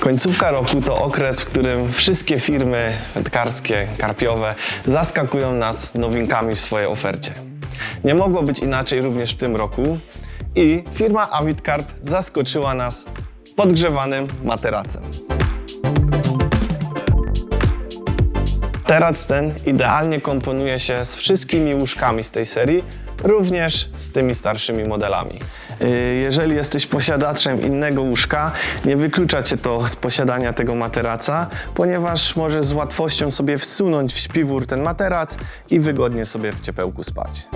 Końcówka roku to okres, w którym wszystkie firmy wędkarskie, karpiowe zaskakują nas nowinkami w swojej ofercie. Nie mogło być inaczej również w tym roku i firma Avid Carp zaskoczyła nas podgrzewanym materacem. Terac ten idealnie komponuje się z wszystkimi łóżkami z tej serii, również z tymi starszymi modelami. Yy, Jeżeli jesteś posiadaczem innego łóżka, nie wyklucza cię to z posiadania tego materaca, ponieważ możesz z łatwością sobie wsunąć w śpiwór ten materac i wygodnie sobie w ciepełku spać.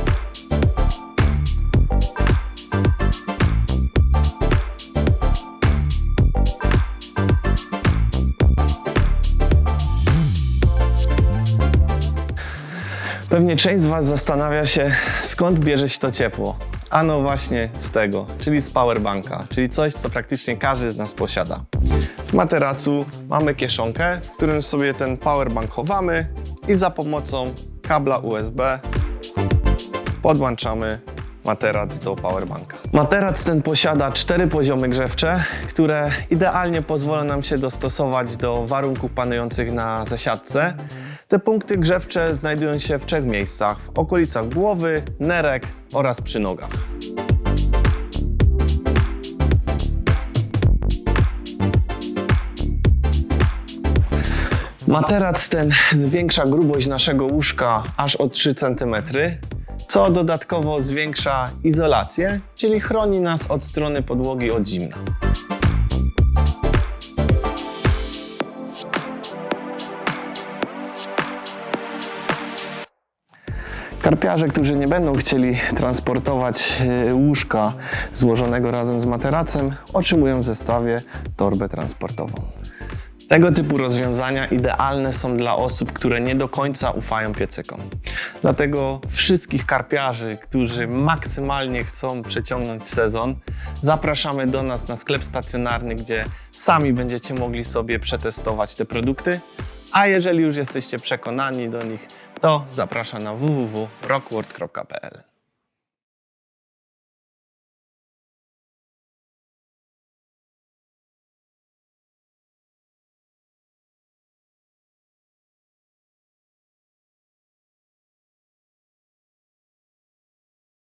Pewnie część z Was zastanawia się, skąd bierze się to ciepło. Ano właśnie z tego, czyli z powerbanka, czyli coś, co praktycznie każdy z nas posiada. W materacu mamy kieszonkę, w którym sobie ten powerbank chowamy i za pomocą kabla USB podłączamy materac do powerbanka. Materac ten posiada cztery poziomy grzewcze, które idealnie pozwolą nam się dostosować do warunków panujących na zasiadce. Te punkty grzewcze znajdują się w trzech miejscach: w okolicach głowy, nerek oraz przy nogach. Materac ten zwiększa grubość naszego łóżka aż o 3 cm, co dodatkowo zwiększa izolację, czyli chroni nas od strony podłogi od zimna. Karpiarze, którzy nie będą chcieli transportować e, łóżka złożonego razem z materacem, otrzymują w zestawie torbę transportową. Tego typu rozwiązania idealne są dla osób, które nie do końca ufają piecykom. Dlatego wszystkich karpiarzy, którzy maksymalnie chcą przeciągnąć sezon, zapraszamy do nas na sklep stacjonarny, gdzie sami będziecie mogli sobie przetestować te produkty. A jeżeli już jesteście przekonani do nich, to zapraszam na www.rockworld.pl.